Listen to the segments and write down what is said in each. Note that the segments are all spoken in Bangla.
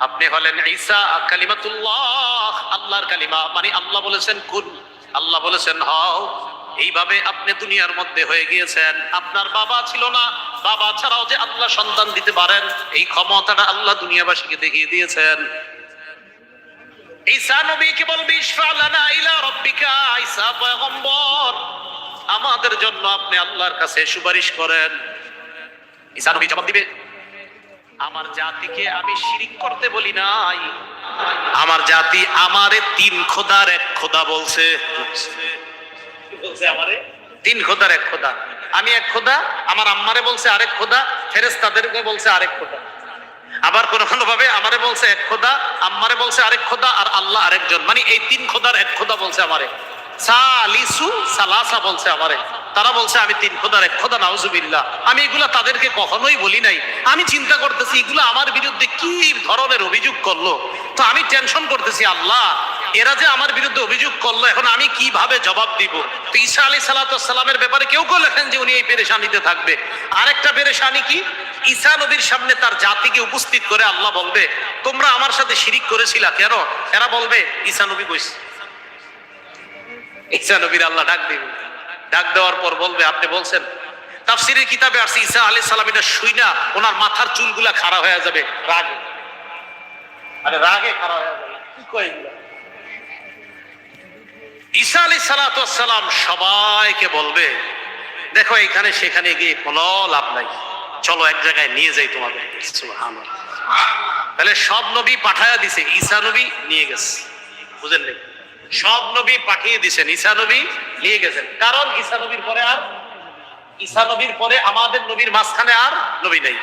আপনি হলেন ঈসা কালিমাতুল্লাহ, আল্লাহর কালিমা। মানে আল্লাহ বলেছেন কুন আল্লাহ বলেছেন, হও। এইভাবে আপনি দুনিয়ার মধ্যে হয়ে গিয়েছেন। আপনার বাবা ছিল না। বাবা ছাড়াও যে আল্লাহ সন্তান দিতে পারেন, এই ক্ষমতাটা আল্লাহ দুনিয়াবাসীকে দেখিয়ে দিয়েছেন। ঈসা নবীকে বলবে, ইশফা লানা ইলা রাব্বিকা, ঈসা পয়গম্বর। আমাদের জন্য আপনি আল্লাহর কাছে সুপারিশ করেন। ঈসা নবী জবাব দিবে। আমার জাতিকে আমি শিরিক করতে বলি নাই। আমার জাতি আমারে তিন খোদার এক খোদা বলছে। বলছে আমারে? তিন খোদার এক খোদা। আমি এক খোদা, আমার আম্মারে বলছে আরেক খোদা ফেরেস ফেরেস্তাদেরকে বলছে আরেক খোদা। আবার কোন কোন ভাবে আমারে বলছে এক খোদা, আম্মারে বলছে আরেক খোদা আর আল্লাহ আরেকজন। মানে এই তিন খোদার এক খোদা বলছে আমারে। সালিসু সালাসা বলছে আমারে। তারা বলছে, আমি তিন খোদার এক খোদা, নাউজুবিল্লাহ। আমি এগুলা তাদেরকে কখনোই বলি নাই। আমি চিন্তা করতেছি, এগুলো আমার বিরুদ্ধে কি ধরনের অভিযোগ করল? তো আমি টেনশন করতেছি, আল্লাহ, এরা যে আমার বিরুদ্ধে অভিযোগ করল, এখন আমি কীভাবে জবাব দিব? তো ঈসা আলী সালাতামের ব্যাপারে কেউ কেউ লেখেন যে উনি এই পেরেশানিতে থাকবে। আরেকটা পেরেশানি কি? ঈসা নবীর সামনে তার জাতিকে উপস্থিত করে আল্লাহ বলবে, তোমরা আমার সাথে শিরিক করেছিলা কেন? এরা বলবে, ঈসা নবী কইছে। ঈসা নবীর আল্লাহ ডাক দিবে। ডাক দেওয়ার পর বলবে, আপনি বলছেন, তাফসিরের কিতাবে আসছে, ঈসা আলী সালাম এটা শুই না, ওনার মাথার চুলগুলা খাড়া হয়ে যাবে, রাগে। আরে রাগে খাড়া হয়ে যাবে, কি কয় ঈসা আলী সালাতাম সবাইকে বলবে, দেখো এখানে সেখানে গিয়ে কোনো লাভ নাই, চলো এক জায়গায় নিয়ে যাই তোমাদের। তাহলে সব নবী পাঠায়া দিছে, ঈসা নবী নিয়ে গেছে বুঝেন নাকি সব নবী পাঠিয়ে দিছেন। ঈসা নবী নিয়ে গেছেন। কারণ ঈসা নবীর পরে আর ঈসা নবীর পরে আমাদের নবীর মাঝখানে আর নবী নেই।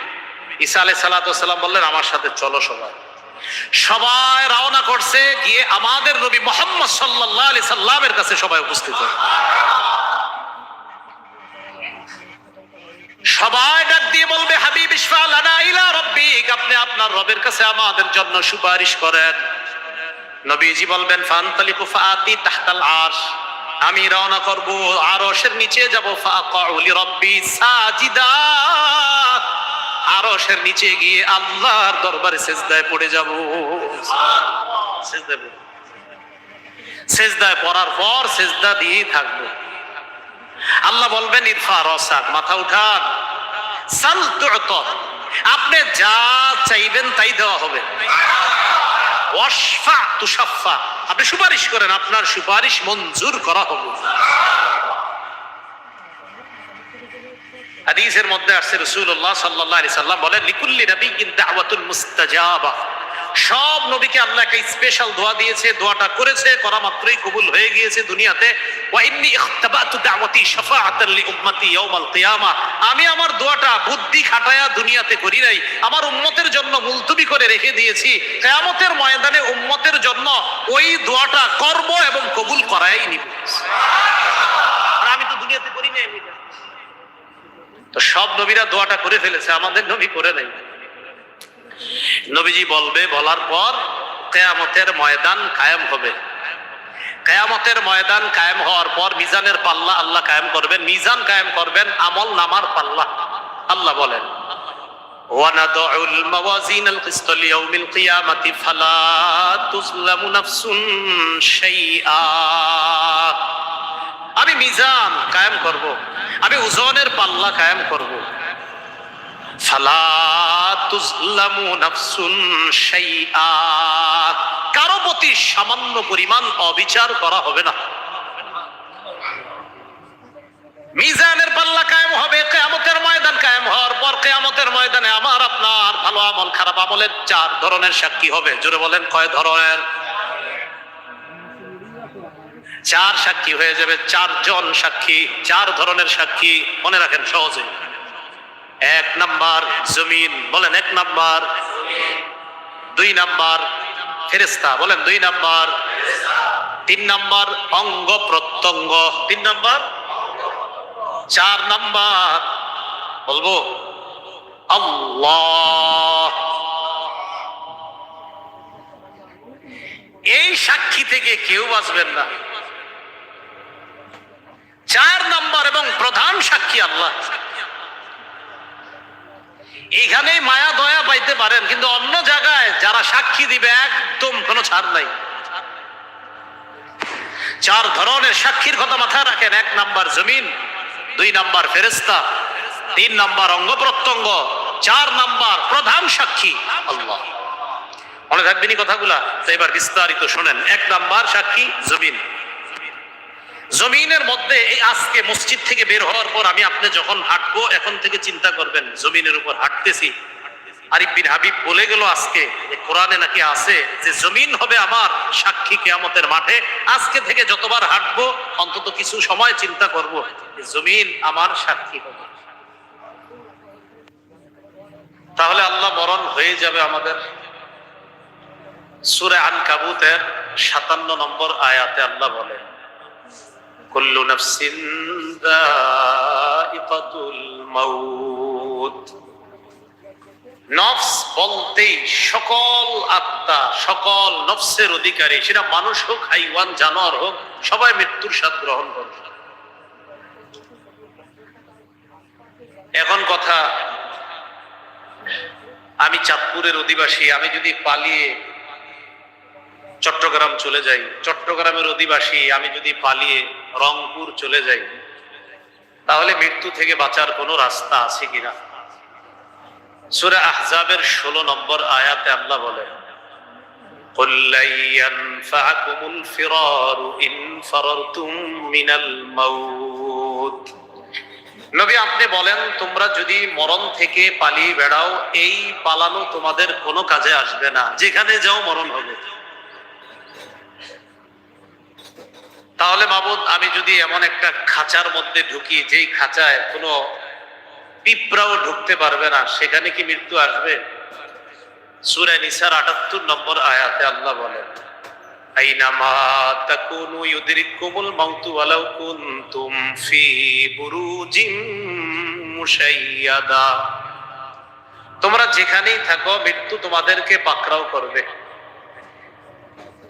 ঈসা আলাই সালাতাম বললেন, আমার সাথে চলো সবাই। সবাই রওনা করছে, গিয়ে আমাদের নবী মোহাম্মদ সাল্লাহ আলি সাল্লামের কাছে সবাই উপস্থিত হয়। সবাই ডাক দিয়ে বলবে, হাবিব ইসফা আপনি আপনার রবের কাছে আমাদের জন্য সুপারিশ করেন। নবীজি বলবেন, ফান্তালিকু ফাতি তাহতাল আরশ। আমি রওনা করব আরশের নিচে যাব ফাকাউ লিরাব্বি সাজিদা। আরশের নিচে গিয়ে আল্লাহর দরবারে সেজদায় পড়ে যাব। সেজদায় পড়ার পর সেজদা দিয়েই থাকব। আল্লাহ বলবেন, ইরফা রসাক মাথা উঠান। সাল আপনি যা চাইবেন তাই দেওয়া হবে। ওয়াশফা তুশাফা আপনি সুপারিশ করেন, আপনার সুপারিশ মঞ্জুর করা হবে হাদিসের মধ্যে আসছে রসুল্লাহ সাল্লাহ সাল্লাম বলেন, লিকুল্লি নবী দাওয়াতুল মুস্তাজাবা। সব নবীকে আল্লাহ একটা স্পেশাল দোয়া দিয়েছে, দোয়াটা করেছে, করা মাত্রই কবুল হয়ে গিয়েছে দুনিয়াতে। আমি আমার দোয়াটা বুদ্ধি খাটায়া দুনিয়াতে করি নাই, আমার উম্মতের জন্য মুলতুবি করে রেখে দিয়েছি। কিয়ামতের ময়দানে উম্মতের জন্য ওই দোয়াটা করব এবং কবুল করাই নিব। আমি তো দুনিয়াতে করি নাই। তো সব নবীরা দোয়াটা করে ফেলেছে, আমাদের নবী করে নাই। নবীজি বলবে বলার পর কেয়ামতের ময়দান কায়েম হবে কেয়ামতের ময়দান কায়েম হওয়ার পর মিজানের পাল্লা আল্লাহ কায়েম করবেন মিজান কায়েম করবেন আমল নামার পাল্লা আল্লাহ বলেন ونضع الموازين القسط ليوم القيامة فلا تظلم نفس شيئا আমি মিজান কায়েম করব আমি ওজনের পাল্লা কায়েম করব কারও প্রতি সামান্য পরিমাণ অবিচার করা হবে না। মিজানের পাল্লা কায়েম হবে, কেয়ামতের ময়দান কায়েম হওয়ার পর কেয়ামতের ময়দানে আমার, আপনার ভালো আমল, খারাপ আমলের চার ধরনের সাক্ষী হবে। জোরে বলেন, কয় ধরনের? চার সাক্ষী হয়ে যাবে, চারজন সাক্ষী, চার ধরনের সাক্ষী, মনে রাখেন সহজে। এক নাম্বার জমিন, বলেন এক নাম্বার। দুই নাম্বার ফেরেস্তা বলেন দুই নাম্বার। তিন নাম্বার অঙ্গ প্রত্যঙ্গ, তিন নাম্বার। চার নাম্বার, বলব এই সাক্ষী থেকে কেউ বাঁচবেন না। চার নাম্বার এবং প্রধান সাক্ষী আল্লাহ। এইখানেই মায়া, দয়া পাইতে পারেন, কিন্তু অন্য জায়গায় যারা সাক্ষী দিবে, একদম কোনো ছাড় নাই। চার ধরনের সাক্ষীর কথা মাথায় রাখেন, এক নাম্বার জমিন, দুই নাম্বার ফেরেস্তা তিন নাম্বার অঙ্গ প্রত্যঙ্গ, চার নাম্বার প্রধান সাক্ষী, আল্লাহ। মনে থাকবেন কথাগুলা? এবার বিস্তারিত শোনেন। এক নাম্বার সাক্ষী, জমিন। জমিনের মধ্যে এই আজকে মসজিদ থেকে বের হওয়ার পর আমি আপনি যখন হাঁটবো, এখন থেকে চিন্তা করবেন, জমিনের উপর হাঁটতেছি। আরিফ বিন হাবিব বলে গেল আজকে কোরআনে নাকি আছে যে জমিন হবে আমার সাক্ষী কেয়ামতের মাঠে। আজকে থেকে যতবার হাঁটবো, অন্তত কিছু সময় চিন্তা করব জমিন আমার সাক্ষী হবে। তাহলে আল্লাহ মরণ হয়ে যাবে আমাদের। সুরে আন কাবুতের সাতান্ন নম্বর আয়াতে আল্লাহ বলে কুল্লু নাফসিন যায়িকাতুল মাউত নফস বলতেই সকল আত্মা, সকল নফসের অধিকারী, সেটা মানুষ হোক, হাইওয়ান, জানোয়ার হোক, সবাই মৃত্যুর স্বাদ গ্রহণ করবে এখন কথা, আমি চাঁদপুরের অধিবাসী, আমি যদি পালিয়ে চট্টগ্রাম চলে যাই। চট্টগ্রামের অধিবাসী, আমি যদি পালিয়ে রংপুর চলে যাই, তাহলে মৃত্যু থেকে বাঁচার কোনো রাস্তা আছে কিনা? সুরে আহজাবের ষোলো নম্বর আয়াতে আল্লাহ বলেন নবী, আপনি বলেন, তোমরা যদি মরণ থেকে পালিয়ে বেড়াও, এই পালানো তোমাদের কোনো কাজে আসবে না। যেখানে যাও মরণ হবে। তাহলে মাবুদ, আমি যদি এমন একটা খাঁচার মধ্যে ঢুকি, যেই খাঁচায় কোনো পিঁপড়াও ঢুকতে পারবে না, সেখানে কি মৃত্যু আসবে? সুরে নিসার আটাত্তর নম্বর আয়াতে আল্লাহ বলেন, আইনামা ফি বুরুজিম মুশাইয়াদা। তোমরা যেখানেই থাকো, মৃত্যু তোমাদেরকে পাকড়াও করবে।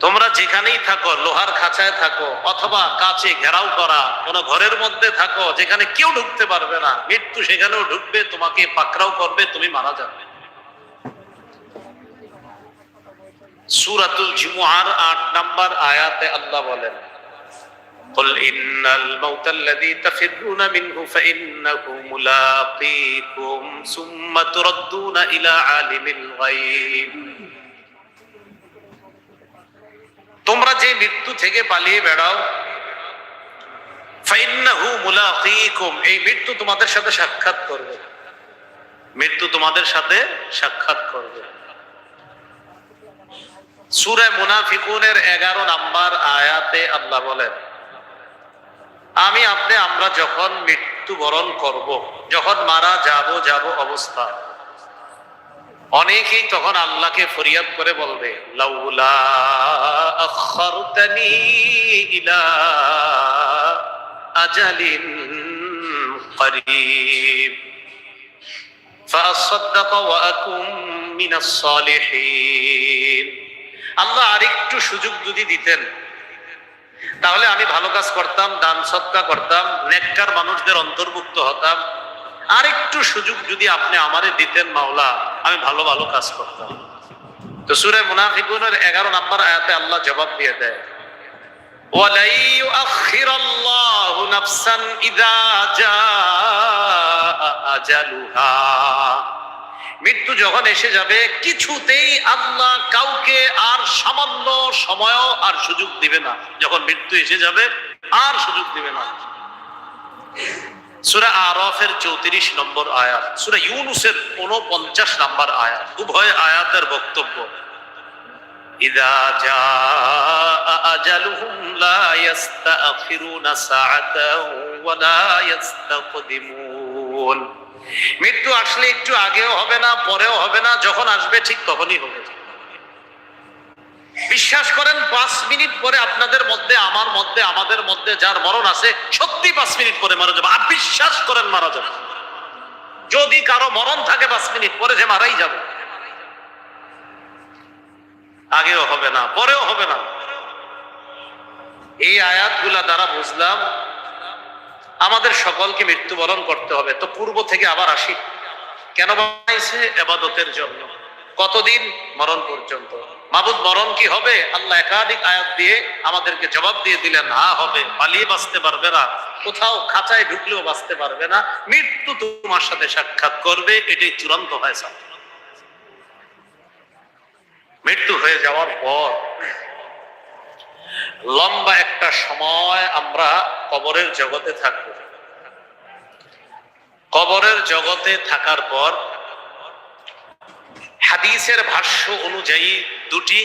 তোমরা যেখানেই থাকো লোহার খাঁচায় থাকো অথবা কাছে ঘেরাও করা কোন ঘরের মধ্যে থাকো যেখানে কেউ ঢুকতে পারবে না মৃত্যু সেখানেও ঢুকবে তোমাকে পাকড়াও করবে তুমি মারা যাবে সুরাতুল জুমুহার আট নাম্বার আয়াতে আল্লাহ বলেন قل إن الموت الذي تفرون منه فإنه ملاقيكم ثم تردون إلى عالم الغيب তোমরা যে মৃত্যু থেকে পালিয়ে বেড়াও এই মৃত্যু তোমাদের সাথে সাক্ষাৎ করবে। মৃত্যু তোমাদের সাথে সাক্ষাৎ করবে। সূরা মুনাফিকুনের 11 নাম্বার আয়াতে আল্লাহ বলেন, আমি আপনি, আমরা যখন মৃত্যুবরণ করব, যখন মারা যাব যাব অবস্থা অনেকেই তখন আল্লাহকে ফরিয়াদ করে বলবে লাউলা আখারতানি ইলা আজালিন করিব فأصدق وأكن من الصالحين আল্লাহ আরেকটু সুযোগ যদি দিতেন তাহলে আমি ভালো কাজ করতাম দান সৎকা করতাম নেককার মানুষদের অন্তর্ভুক্ত হতাম আরেকটু সুযোগ যদি আপনি আমারে দিতেন মাওলা আমি ভালো ভালো কাজ করতাম তো সুরে মুনাফিকুনের এগারো নাম্বার আয়াতে আল্লাহ জবাব দিয়ে দেয় وَلَن يُؤَخِّرَ اللَّهُ نَفْسًا إِذَا جَاءَ أَجَلُهَا মৃত্যু যখন এসে যাবে কিছুতেই আল্লাহ কাউকে আর সামান্য সময়ও আর সুযোগ দিবে না যখন মৃত্যু এসে যাবে আর সুযোগ দিবে না সুরা আরফের চৌত্রিশ নম্বর আয়াত, সুরা ইউনুসের উনপঞ্চাশ নম্বর আয়াত, উভয় আয়াতের বক্তব্য। মৃত্যু আসলে একটু আগেও হবে না, পরেও হবে না, যখন আসবে ঠিক তখনই হবে। বিশ্বাস করেন, পাঁচ মিনিট পরে আপনাদের মধ্যে, আমার মধ্যে, আমাদের মধ্যে যার মরণ আছে, সত্যি পাঁচ মিনিট পরে মারা যাবে। আর বিশ্বাস করেন মারা যাবে। যদি কারও মরণ থাকে পাঁচ মিনিট পরে যে মারাই যাবে। আগেও হবে না, পরেও হবে না। এই আয়াতগুলা দ্বারা বুঝলাম, আমাদের সকলকে মৃত্যুবরণ করতে হবে। তো পূর্ব থেকে আবার আসি। কেন বানাইছে এবাদতের জন্য? কতদিন? মরণ পর্যন্ত। মাবুদ মরণ কি হবে? আল্লাহ একাধিক আয়াত দিয়ে আমাদেরকে জবাব দিয়ে দিলেন, হা হবে। পালিয়ে বাঁচতে পারবে না। কোথাও খাঁচায় ঢুকলেও বাঁচতে পারবে না। মৃত্যু তোমার সাথে সাক্ষাৎ করবে। এটাই চূড়ান্ত হয়েছে মৃত্যু হয়ে যাওয়ার পর লম্বা একটা সময় আমরা কবরের জগতে থাকব। কবরের জগতে থাকার পর হাদিসের ভাষ্য অনুযায়ী দুটি,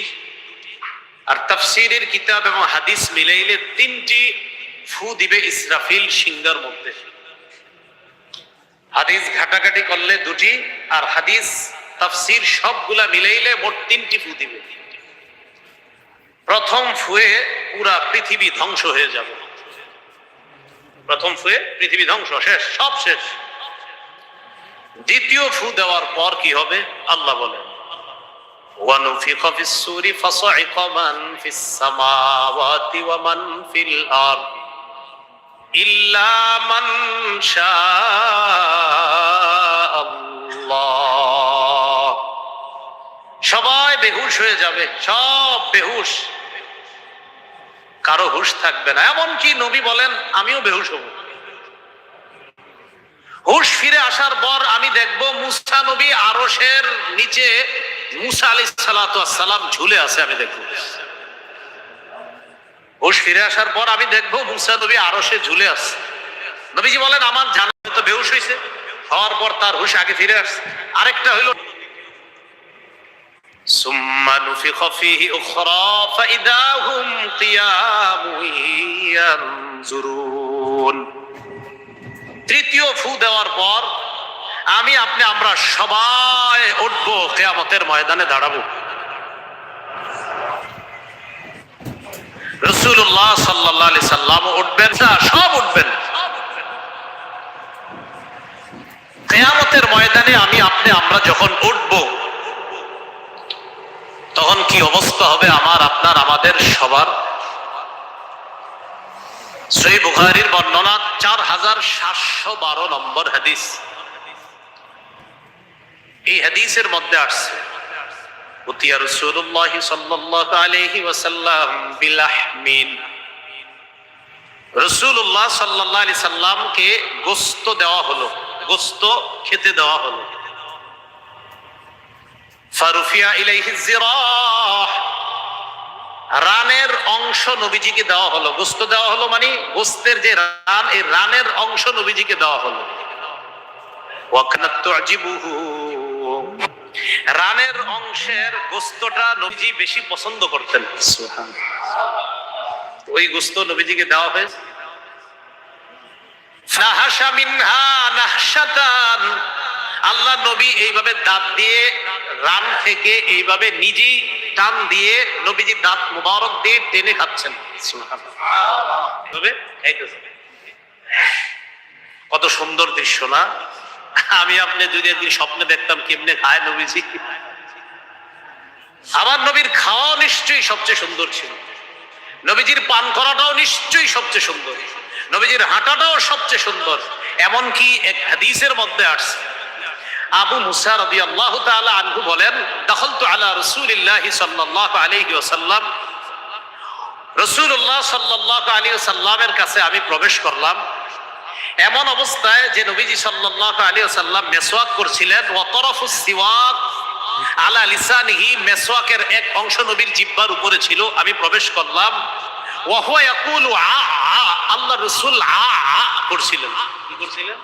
আর তাফসিরের কিতাব এবং হাদিস মিলাইলে তিনটি ফু দিবে ইসরাফিল সিংহার মধ্যে। হাদিস ঘাটাঘাটি করলে দুটি, আর হাদিস, তাফসির সবগুলা মিলাইলে মোট তিনটি ফু দিবে। প্রথম ফুয়ে পুরা পৃথিবী ধ্বংস হয়ে যাবে। প্রথম ফুয়ে পৃথিবী ধ্বংস, শেষ, সব শেষ। দ্বিতীয় ফু দেওয়ার পর কি হবে আল্লাহ বলেন ونفخ في السور فصعق من في السماوات ومن في الأرض إلا من شاء الله সবাই বেহুশ হয়ে যাবে সব বেহুশ কারো হুশ থাকবে না এমনকি নবী বলেন আমিও বেহুশ হব হুশ ফিরে আসার পর আমি দেখব মুসা নবী আরশের নিচে মুসা আলি সালাম ঝুলে আছে আমি দেখব হুশ ফিরে আসার পর আমি দেখব মুসা নবী আরশে ঝুলে আছে নবীজি বলেন আমার জানা তো বেহুশ হয়েছে হওয়ার পর তার হুশ আগে ফিরে আসছে আরেকটা হইল ثم نفخ فيه أخرى فإذا هم قيام ينظرون তৃতীয় ফু দেওয়ার পর আমি আপনি, আমরা সবাই উঠবো, কেয়ামতের ময়দানে দাঁড়াবো। রসুল্লাহ সাল্লাহ সাল্লাম উঠবেন সব উঠবেন। কেয়ামতের ময়দানে আমি, আপনি, আমরা যখন উঠবো, তখন কি অবস্থা হবে আমার, আপনার, আমাদের, সবার? সই বুখারির বর্ণনা চার হাজার সাতশো বারো নম্বর হাদিস। এই হাদিসের মধ্যে আসছে রসুল্লাহ সাল্লাল্লাহু আলাইহি ওয়াসাল্লাম বিলাহমিন। রসুল্লাহ সাল্লাহ আলি সাল্লামকে গোস্ত দেওয়া হলো, গোস্ত খেতে দেওয়া হলো। ফারুফিয়া ইলাইহি জিরাহ রানের অংশ নবীজিকে দেওয়া হলো। গোস্ত দেওয়া হলো মানে গোস্তের যে রান, এই রানের অংশ নবীজিকে দেওয়া হলো। রানের অংশের গোস্তটা নবীজি বেশি পছন্দ করতেন। ওই গোস্ত নবীজিকে দেওয়া হয়েছে। আল্লাহ নবী এইভাবে দাঁত দিয়ে রান থেকে এইভাবে নিজেই টান দিয়ে নবীজি দাঁত মুবারক দিয়ে টেনে খাচ্ছেন। কত সুন্দর দৃশ্য না? আমি আপনি যদি একদিন স্বপ্নে দেখতাম কেমনে খায় নবীজি। আমার নবীর খাওয়া নিশ্চয়ই সবচেয়ে সুন্দর ছিল। নবীজির পান করাটাও নিশ্চয়ই সবচেয়ে সুন্দর। নবীজির হাঁটাটাও সবচেয়ে সুন্দর। এমনকি এক হাদিসের মধ্যে আসছে আবু মুসা রবি আল্লাহ আনহু বলেন দখল তো আলা রসুলিল্লাহ সাল্লাহ আলহি ওসাল্লাম রসুল্লাহ সাল্লাহ আলী সাল্লামের কাছে আমি প্রবেশ করলাম। এমন অবস্থায় যে নবীজি সাল্লাহ আলী সাল্লাম মেসোয়াক করছিলেন অতরফ সিওয়াক আলা লিসানিহি মেসোয়াকের এক অংশ নবীর জিব্বার উপরে ছিল, আমি প্রবেশ করলাম। ওয়াহুয়া ইয়াকুলু আ আল্লাহ রসুল আ করছিলেন। কি করছিলেন?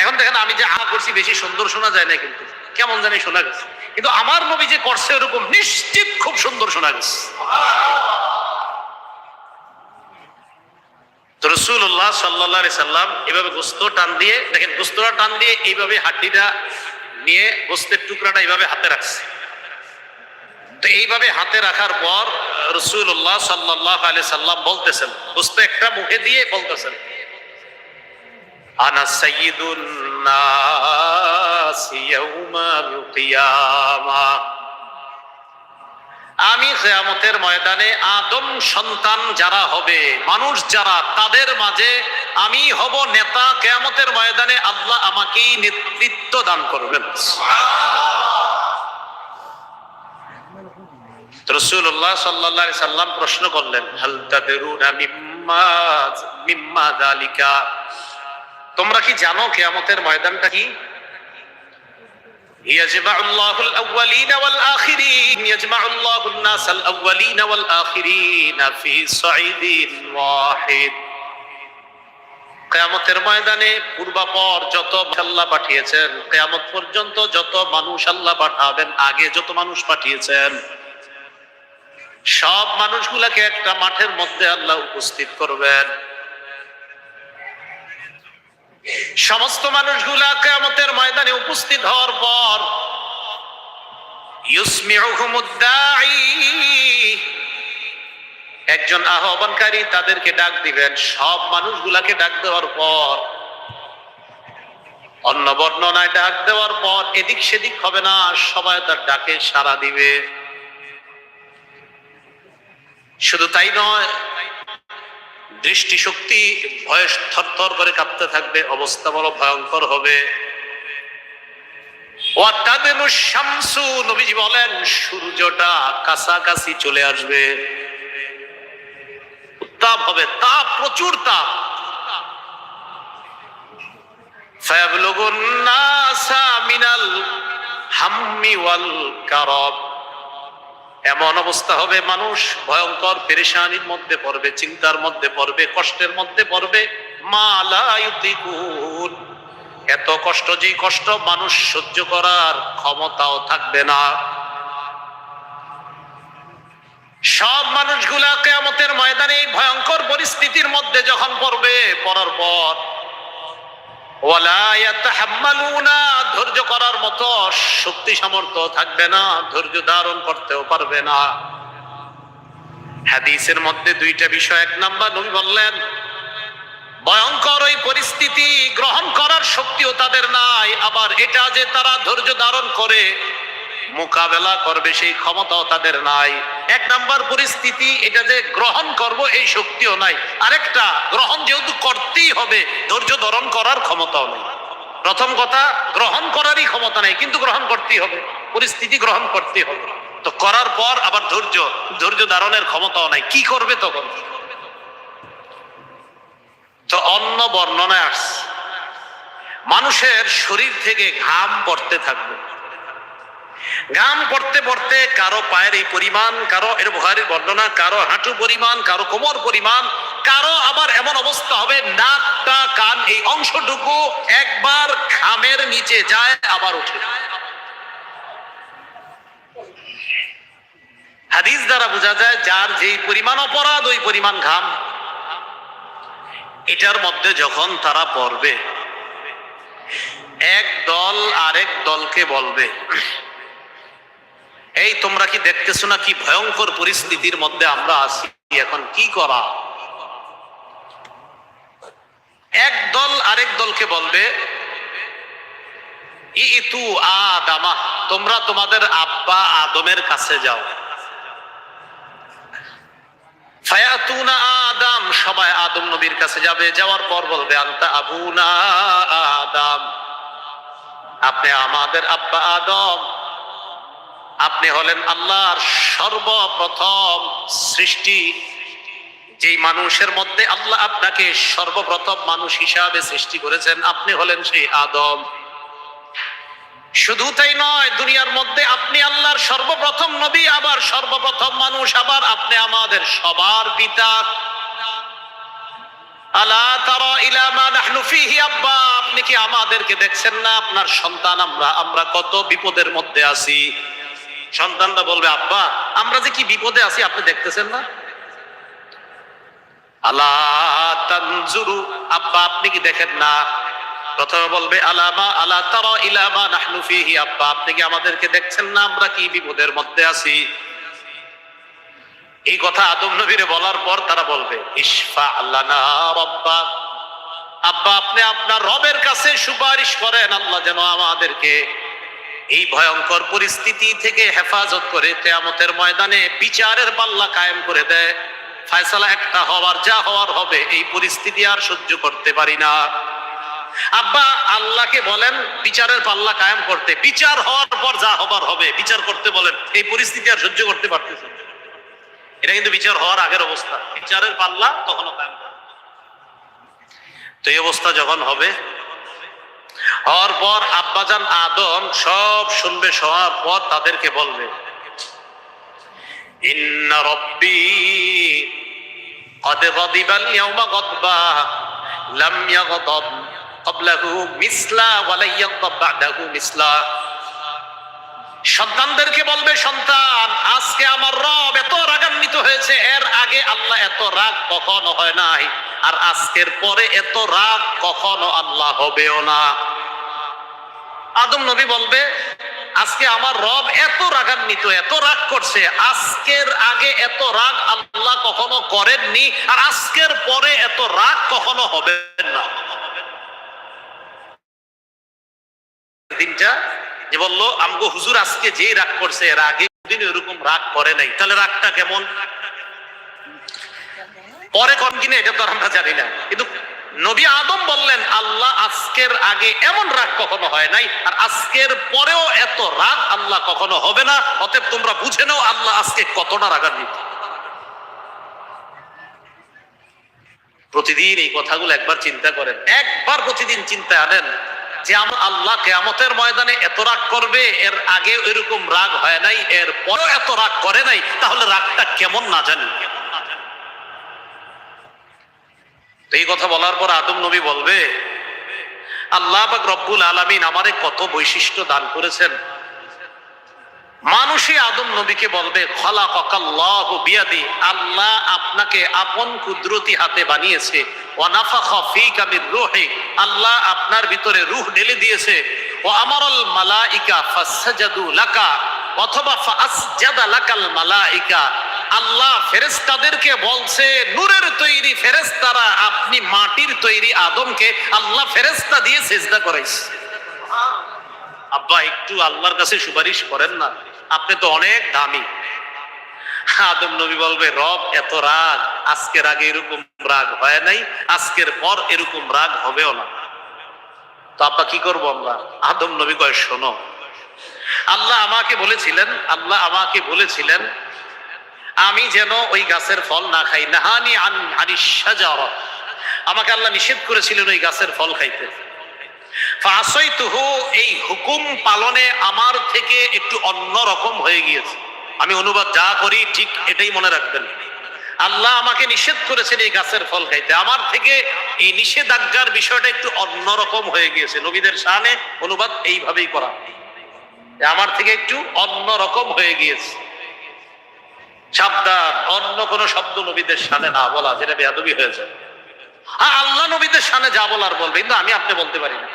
এখন দেখেন আমি যে আ করছি বেশি সুন্দর শোনা যায় না কিন্তু। কেমন জানি শোনা গেছে। কিন্তু আমার নবী যে করছে এরকম নিশ্চিত খুব সুন্দর শোনা গেছে। রসুল্লাহ সাল্লাহ সাল্লাম এভাবে গোস্ত টান দিয়ে, দেখেন গোস্তটা টান দিয়ে এইভাবে হাড্ডিটা নিয়ে গোস্তের টুকরাটা এইভাবে হাতে রাখছে। তো এইভাবে হাতে রাখার পর রসুল্লাহ সাল্লাহ আলি সাল্লাম বলতেছেন, গোস্ত একটা মুখে দিয়ে বলতেছেন। আনা সাইয়্যিদুন নাস ইয়াউমাল কিয়ামা। আমি কেয়ামতের ময়দানে আদম সন্তান যারা হবে, মানুষ যারা, তাদের মাঝে আমি হব নেতা। কেয়ামতের ময়দানে আল্লাহ আমাকেই নেতৃত্ব দান করবেন। রসুল্লাহ সাল্লাহ সাল্লাম প্রশ্ন করলেন, হাল তাদরুনা মিম্মা মিম্মা যালিকা? তোমরা কি জানো কেয়ামতের ময়দানটা কি يجمع الله الأولين والآخرين يجمع الله الناس الأولين والآخرين في صعيد واحد কেয়ামতের ময়দানে পূর্বাপর যত আল্লাহ পাঠিয়েছেন কেয়ামত পর্যন্ত যত মানুষ আল্লাহ পাঠাবেন আগে যত মানুষ পাঠিয়েছেন সব মানুষগুলাকে একটা মাঠের মধ্যে আল্লাহ উপস্থিত করবেন সমস্ত মানুষগুলা কেয়ামতের ময়দানে উপস্থিত হওয়ার পর একজন আহ্বানকারী তাদেরকে ডাক দিবেন। সব মানুষগুলাকে ডাক দেওয়ার পর, অন্য বর্ণনায় ডাক দেওয়ার পর এদিক সেদিক হবে না, সবাই তার ডাকে সাড়া দিবে। শুধু তাই নয় দৃষ্টিশক্তি ভয়ে থরথর করে কাঁপতে থাকবে, অবস্থা বড় ভয়ঙ্কর হবে। শামসু বলেন, সূর্যটা কাছাকাছি চলে আসবে। তাপ হবে, তাপ, প্রচুর তাপ। মিনাল হাম্মি ওয়াল কারব। এমন অবস্থা হবে, মানুষ ভয়ঙ্কর পেরেশানির মধ্যে পড়বে, চিন্তার মধ্যে পড়বে, কষ্টের মধ্যে পড়বে। মালায়ুতিকুন এত কষ্ট যে কষ্ট মানুষ সহ্য করার ক্ষমতাও থাকবে না। সব মানুষগুলা কেয়ামতের ময়দানে এই ভয়ঙ্কর পরিস্থিতির মধ্যে যখন পড়বে, পড়ার পর ধৈর্য করার মতো শক্তি সামর্থ্য থাকবে না, ধৈর্য ধারণ করতেও পারবে না। হাদিসের মধ্যে দুইটা বিষয়, এক নাম্বার নবী বললেন, ভয়ঙ্কর ওই পরিস্থিতি, গ্রহণ করার শক্তিও তাদের নাই, আবার এটা যে তারা ধৈর্য ধারণ করে মোকাবেলা করবে সেই ক্ষমতাও তাদের নাই। এক নাম্বার পরিস্থিতি, এটা যে গ্রহণ করব এই শক্তিও নাই। আরেকটা, গ্রহণ যেহেতু করতেই হবে, ধৈর্য ধারণ করার ক্ষমতাও নেই। প্রথম কথা, গ্রহণ করারই ক্ষমতা নেই, কিন্তু গ্রহণ করতেই হবে। পরিস্থিতি গ্রহণ করতেই হবে। তো করার পর আবার ধৈর্য ধৈর্য ধারণের ক্ষমতাও নাই। কি করবে তখন? তো অন্য বর্ণনায় আসছে, মানুষের শরীর থেকে ঘাম পড়তে থাকবে। ঘাম পড়তে পড়তে কারও পায়ের এই পরিমাণ, কারও এর বুহারির বর্ণনা, কারও হাঁটু পরিমাণ, কারও কোমর পরিমাণ, কারও আবার এমন অবস্থা হবে নাকটা কান এই অংশটুকু একবার ঘামের নিচে যায়, আবার উঠে হাদিস দ্বারা বোঝা যায়, যার যেই পরিমাণ অপরাধ, ওই পরিমাণ ঘাম। এটার মধ্যে যখন তারা পড়বে, এক দল আরেক দলকে বলবে। এই, তোমরা কি দেখতেছো না কি ভয়ঙ্কর পরিস্থিতির মধ্যে আমরা আছি? এখন কি করা? এক দল আরেক দলকে বলবে, ইতু আদামা, তোমরা তোমাদের আব্বা আদমের কাছে যাও। আদম, সবাই আদম নবীর কাছে যাবে। যাওয়ার পর বলবে, আন্তা আবুনা আদম, আপনি আমাদের আব্বা আদম। আপনি হলেন আল্লাহর সর্বপ্রথম সৃষ্টি। যে মানুষের মধ্যে আল্লাহ আপনাকে সর্বপ্রথম মানুষ হিসাবে সৃষ্টি করেছেন, আপনি হলেন সেই আদম। শুধু তাই নয়, দুনিয়ার মধ্যে আপনি আল্লাহর সর্বপ্রথম নবী, আবার সর্বপ্রথম মানুষ, আবার আপনি আমাদের সবার পিতা। আপনি কি আমাদেরকে দেখছেন না? আপনার সন্তান আমরা আমরা কত বিপদের মধ্যে আছি। সন্তানরা বলবে, আব্বা, আমরা যে কি বিপদে আছি, আপনি দেখতেছেন না? আলা তানজুরু, আব্বা, আপনি কি দেখেন না? প্রথমে বলবে আলামা আলা তারা ইলামা আব্বা, আপনি কি আমাদেরকে দেখছেন না? আমরা কি বিপদের মধ্যে আছি? এই কথা আদম নবীরে বলার পর তারা বলবে, ইশফা আল্লানা রব্বা, আব্বা, আপনি আপনার রবের কাছে সুপারিশ করেন, আল্লাহ যেন আমাদেরকে এই ভয়ঙ্কর পরিস্থিতি থেকে হেফাজত করে তেয়ামতের ময়দানে বিচারের পাল্লা কায়েম করে দেয়। ফায়সালা একটা হওয়ার, যা হওয়ার হবে, এই পরিস্থিতি আর সহ্য করতে পারি না। আব্বা, আল্লাহকে বলেন, বিচারের পাল্লা কায়েম করতে। বিচার হওয়ার পর যা হবার হবে, বিচার করতে বলেন। এই পরিস্থিতি আর সহ্য করতে পারতেছে। এটা কিন্তু বিচার হওয়ার আগের অবস্থা। বিচারের পাল্লা তখনও কায়েম তো এই অবস্থা যখন হবে হওয়ার পর আব্বাজান আদম সব শুনবে শোয়ার পর তাদেরকে বলবে ইন্না রব্বি قد غضب اليوم غضبا لم يغضب قبله مثلا ولن يغضب بعده مثلا সন্তানদেরকে বলবে সন্তান আজকে আমার রব এত রাগান্বিত হয়েছে এর আগে আল্লাহ এত রাগ কখনো হয় নাই আর আজকের পরে এত রাগ কখনো আল্লাহ হবেও না আদম নবী বলবে, আজকে আমার রব এত রাগান্বিত, এত রাগ করছে, আজকের আগে এত রাগ আল্লাহ কখনো করেননি, আর আজকের পরে এত রাগ কখনো হবে না। দিনটা যে বলল, আমগো হুজুর আজকে রাগ করছে, এর আগে দিন এরকম রাগ করে নাই। তাহলে রাগটা কেমন? পরে কম কিনা এটা তো আমরা জানি না। কিন্তু নবী আদম বললেন, আল্লাহ আজকের আগে এমন রাগ কখনো হয় নাই, আর আজকের পরেও এত রাগ আল্লাহ কখনো হবে না। অতএব তোমরা বুঝে নাও, আল্লাহ আজকে কতটা রাগান্বিত। প্রতিদিন এই কথাগুলো একবার চিন্তা করেন। একবার প্রতিদিন চিন্তা আনেন যে, আমার আল্লাহ কেয়ামতের ময়দানে এত রাগ করবে, এর আগে এরকম রাগ হয় নাই, এর পরেও এত রাগ করে নাই, তাহলে রাগটা কেমন না জানি। এই কথা বলার পর আদম নবী বলবে, আল্লাহ বা রব্বুল আলমিন আমারে কত বৈশিষ্ট্য দান করেছেন। মানুষই আদম নবীকে বলবে খলা ককাল্লাহ বিয়াদি, আল্লাহ আপনাকে আপন কুদরতি হাতে বানিয়েছে। আল্লাহ আপনার ভিতরে রূহ ঢেলে দিয়েছে। ও আমারল মালাইকা ফাসজাদু লাকা, অথবা ফাসজাদা লাকাল মালাইকা। আল্লাহ ফেরেস্তাদেরকে বলছে, নূরের তৈরি ফেরেস্তারা আপনি মাটির তৈরি আদমকে আল্লাহ ফেরেস্তা দিয়ে সেজদা করাইছে। আব্বা, একটু আল্লাহর কাছে সুপারিশ করেন না, আপনি তো অনেক দামি। আদম নবী বলবে, রব, এত রাগ, আজকের আগে এরকম রাগ হয় নাই, আজকের পর এরকম রাগ হবেও না। তো আপা কি করব আমরা? আদম নবী কয়, শোনো, আল্লাহ আমাকে বলেছিলেন, আল্লাহ আমাকে বলেছিলেন আমি যেন ওই গাছের ফল না খাই। নাহানি আন আনি সাজারা আমাকে আল্লাহ নিষেধ করেছিলেন ওই গাছের ফল খাইতে। এই হুকুম পালনে আমার থেকে একটু অন্য রকম হয়ে গিয়েছে। আমি অনুবাদ যা করি, ঠিক এটাই মনে রাখবেন। আল্লাহ আমাকে নিষেধ করেছেন এই গাছের ফল খাইতে। আমার থেকে এই নিষেধাজ্ঞার বিষয়টা একটু অন্যরকম হয়ে গিয়েছে। নবীদের শানে অনুবাদ এইভাবেই করা। আমার থেকে একটু অন্য রকম হয়ে গিয়েছে। সাবধান, অন্য কোন শব্দ নবীদের সামনে না বলা, যেটা বেয়াদবি হয়ে যায় হ্যাঁ আল্লাহ নবীদের সামনে যা বলার বলবে, কিন্তু আমি আপনি বলতে পারি না।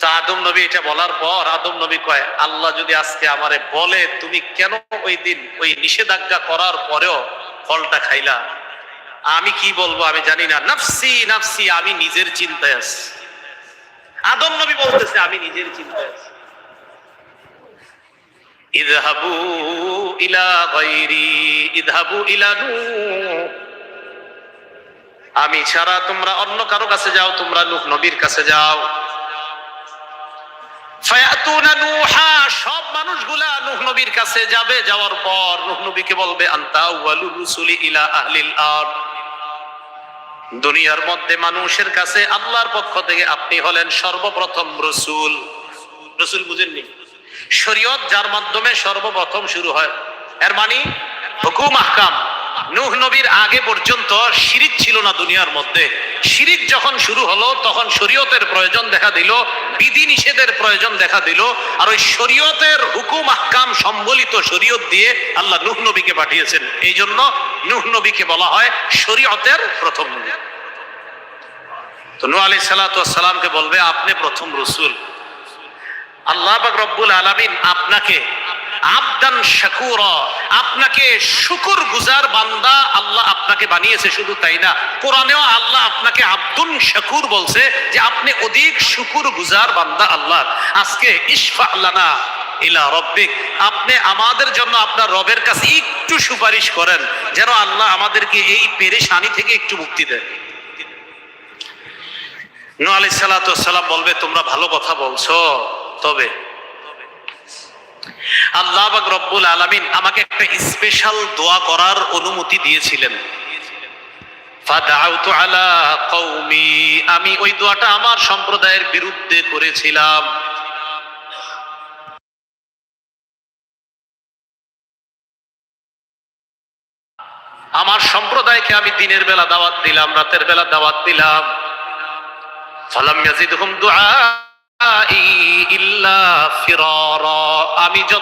তা আদম নবী এটা বলার পর আদম নবী কয়, আল্লাহ যদি আজকে আমারে বলে, তুমি কেন ওই দিন ওই নিষেধাজ্ঞা করার পরেও ফলটা খাইলা? আমি কি বলব আমি জানি না। নাফসি নাফসি, আমি নিজের চিন্তায় আছি। আদম নবী বলতেছে, আমি নিজের চিন্তায় আছি। ইদহাবু ইলা গায়রি ইদহাবু ইলা আমি ছাড়া তোমরা অন্য কারও কাছে যাও, তোমরা নূহ নবীর কাছে যাও। ফায়াতুনা নূহা, সব মানুষগুলা নূহ নবীর কাছে যাবে যাওয়ার পর নূহ নবীকে বলবে, আনতা ওয়ালুর রুসুলি ইলা আহলিল আরদ। দুনিয়ার মধ্যে মানুষের কাছে আল্লাহর পক্ষ থেকে আপনি হলেন সর্বপ্রথম রসুল। রসুল বুঝেননি? শরীয়ত যার মাধ্যমে সর্বপ্রথম শুরু হয়। এর মানে হুকুম, আহকাম। নূহ নবীর আগে পর্যন্ত শিরিক ছিল না দুনিয়ার মধ্যে। শিরিক যখন শুরু হলো, তখন শরীয়তের প্রয়োজন দেখা দিল বিধি নিষেধের প্রয়োজন দেখা দিল, আর ওই শরীয়তের হুকুম, আহকাম সম্বলিত শরীয়ত দিয়ে আল্লাহ নূহ নবীকে পাঠিয়েছেন। এই জন্য নূহ নবীকে বলা হয় শরীয়তের প্রথম নবী। তো নূহ আলী সালাতামকে বলবে, আপনি প্রথম রসুল। আল্লাহ রব্বুল আলামিন আপনাকে আবদান শাকুর, আপনাকে শুকুর গুজার বান্দা আল্লাহ আপনাকে বানিয়েছে, শুধু তাই না, কোরআনেও আল্লাহ আপনাকে শাকুর বলছে যে আপনি অধিক শুকুর গুজার বান্দা আল্লাহ। আজকে ইলা রব্বিক, আপনি আমাদের জন্য আপনার রবের কাছে একটু সুপারিশ করেন, যেন আল্লাহ আমাদেরকে এই পেরেশানি থেকে একটু মুক্তি নূহ আলাইহিস সালাতু সালাম বলবে, তোমরা ভালো কথা বলছো। তবে আল্লাহ রব্বুল আলামিন আমাকে একটা স্পেশাল দোয়া করার অনুমতি দিয়েছিলেন। আমি ওই দোয়াটা আমার সম্প্রদায়ের বিরুদ্ধে করেছিলাম। আমার সম্প্রদায়কে আমি দিনের বেলা দাওয়াত দিলাম, রাতের বেলা দাওয়াত দিলাম। ফালাম ইয়াজিদহুম দুআই ইল্লা ফিরারা। আমি